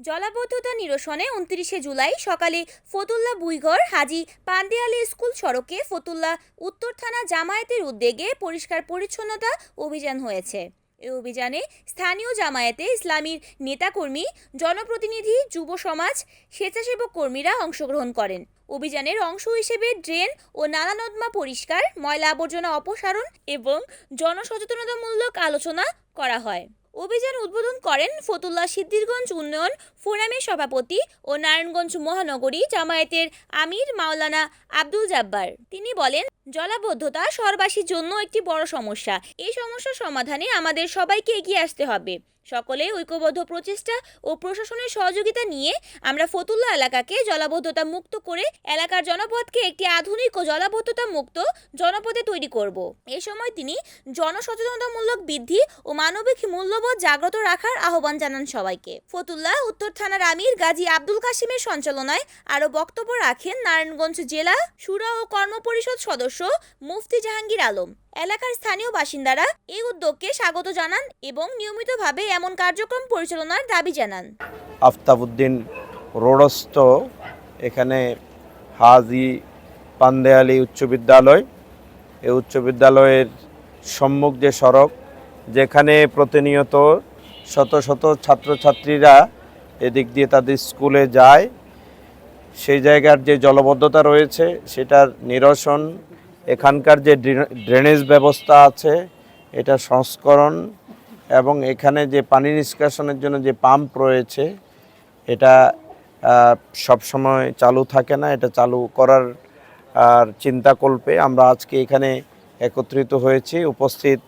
জলাবদ্ধতা নিরসনে উনত্রিশে জুলাই সকালে ফতুল্লা বুইগড় হাজি পান্দিয়ালি স্কুল সড়কে ফতুল্লা উত্তর থানা জামায়াতের উদ্যোগে পরিষ্কার পরিচ্ছন্নতা অভিযান হয়েছে। এই অভিযানে স্থানীয় জামায়াতে ইসলামীর নেতাকর্মী, জনপ্রতিনিধি, যুব সমাজ, স্বেচ্ছাসেবক কর্মীরা অংশগ্রহণ করেন। অভিযানের অংশ হিসেবে ড্রেন ও নালা নর্দমা পরিষ্কার, ময়লা আবর্জনা অপসারণ এবং জনসচেতনতামূলক আলোচনা করা হয়। অভিযান উদ্বোধন করেন ফতুল্লা সিদ্দিরগঞ্জ উন্নয়ন ফোরামের সভাপতি ও নারায়ণগঞ্জ মহানগরী জামায়াতের আমির মাওলানা আব্দুল জাব্বার। তিনি বলেন জলাবদ্ধতা শহরবাসীর জন্য একটি বড় সমস্যা। এই সমস্যার সমাধানে আমাদের সবাইকে এগিয়ে আসতে হবে। সকলে ঐক্যবদ্ধ প্রচেষ্টা ও প্রশাসনের সহযোগিতা নিয়ে আমরা ফতুল্লা এলাকাকে জলাবদ্ধতা মুক্ত করে এলাকার জনপদকে একটি আধুনিক ও জলাবদ্ধতা মুক্ত জনপদে তৈরি করব। এ সময় তিনি জনসচেতনতামূলক বৃদ্ধি ও মানবিক মূল্যবোধ জাগ্রত রাখার আহ্বান জানান সবাইকে। ফতুল্লা, উত্তর থানার আমির গাজী আব্দুল কাশিমের সঞ্চালনায় আরও বক্তব্য রাখেন নারায়ণগঞ্জ জেলা সুরা ও কর্ম পরিষদ সদস্য মুফতি জাহাঙ্গীর আলম। এলাকার স্থানীয় বাসিন্দারা এই উদ্যোগকে স্বাগত জানান এবং নিয়মিতভাবে এমন কার্যক্রম পরিচালনার দাবি জানান। আফতাবউদ্দিন রোডস্থ এখানে হাজি পান্দেয়ালি উচ্চ বিদ্যালয়। এই উচ্চ বিদ্যালয়ের সম্মুখ যে সড়ক, যেখানে প্রতিনিয়ত শত শত ছাত্রছাত্রীরা এদিক দিয়ে তাদের স্কুলে যায়। সেই জায়গার যে জলবদ্ধতা রয়েছে, সেটার নিরসন এখানকার যে ড্রেনেজ ব্যবস্থা আছে এটা সংস্করণ এবং এখানে যে পানি নিষ্কাশনের জন্য যে পাম্প রয়েছে এটা সব সময় চালু থাকে না। এটা চালু করার আর চিন্তাকল্পে আমরা আজকে এখানে একত্রিত হয়েছি। উপস্থিত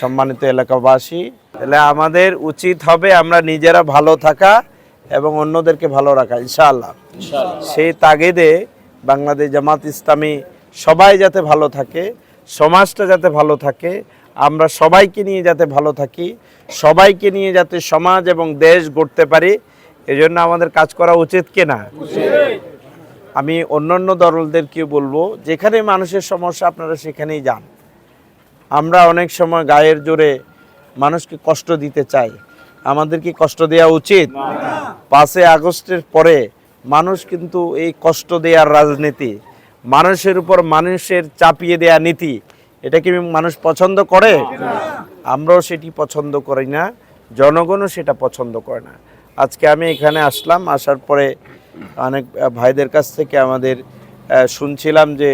সম্মানিত এলাকাবাসী। তাহলে আমাদের উচিত হবে আমরা নিজেরা ভালো থাকা এবং অন্যদেরকে ভালো রাখা ইনশাআল্লাহ। সেই তাগিদে বাংলাদেশ জামাত ইসলামী সবাই যাতে ভালো থাকে, সমাজটা যাতে ভালো থাকে, আমরা সবাইকে নিয়ে যাতে ভালো থাকি, সবাইকে নিয়ে যাতে সমাজ এবং দেশ গড়তে পারি, এজন্য আমাদের কাজ করা উচিত কিনা আমি অন্যান্য দলদেরকে বলব, যেখানে মানুষের সমস্যা আপনারা সেখানেই যান। আমরা অনেক সময় গায়ের জোরে মানুষকে কষ্ট দিতে চাই। আমাদের কি কষ্ট দেওয়া উচিত? পাঁচই আগস্টের পরে মানুষ কিন্তু এই কষ্ট দেওয়ার রাজনীতি মানুষের উপর মানুষের চাপিয়ে দেয়া নীতি, এটা কি মানুষ পছন্দ করে? আমরাও সেটি পছন্দ করি না, জনগণও সেটা পছন্দ করে না। আজকে আমি এখানে আসলাম, আসার পরে অনেক ভাইদের কাছ থেকে আমাদের শুনছিলাম যে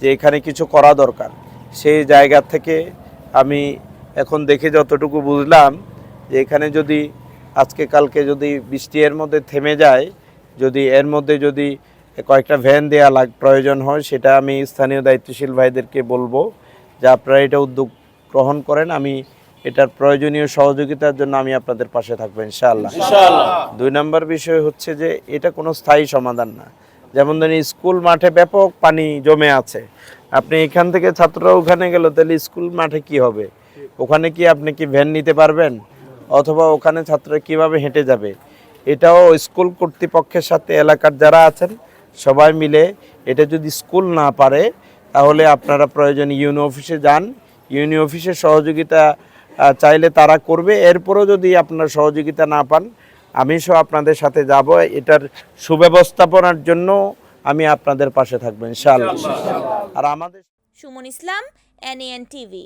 যে এখানে কিছু করা দরকার। সেই জায়গা থেকে আমি এখন দেখে যতটুকু বুঝলাম যে এখানে যদি আজকে কালকে যদি বৃষ্টি এর মধ্যে থেমে যায়, যদি এর মধ্যে যদি কয়েকটা ভ্যান দেওয়া লাগ প্রয়োজন হয় সেটা আমি স্থানীয় দায়িত্বশীল ভাইদেরকে বলব যে আপনারা এটা উদ্যোগ গ্রহণ করেন। আমি এটার প্রয়োজনীয় সহযোগিতার জন্য আমি আপনাদের পাশে থাকব ইনশাআল্লাহ। দুই নম্বর বিষয় হচ্ছে যে এটা কোনো স্থায়ী সমাধান না। যেমন ধরেন স্কুল মাঠে ব্যাপক পানি জমে আছে। আপনি এখান থেকে ছাত্ররা ওখানে গেল তাহলে স্কুল মাঠে কি হবে? ওখানে কি আপনি কি ভ্যান নিতে পারবেন? অথবা ওখানে ছাত্ররা কীভাবে হেঁটে যাবে? এটাও স্কুল কর্তৃপক্ষের সাথে এলাকার যারা আছেন সবাই মিলে এটা যদি স্কুল না পারে, তাহলে আপনারা প্রয়োজন ইউনি অফিসে যান। ইউনি অফিসের সহযোগিতা চাইলে তারা করবে। এরপরও যদি আপনারা সহযোগিতা না পান, আমি সহ আপনাদের সাথে যাব। এটার সুব্যবস্থাপনার জন্য আমি আপনাদের পাশে থাকব, ইনশাআল্লাহ। আর আমাদের সুমন ইসলাম এনএন টিভি।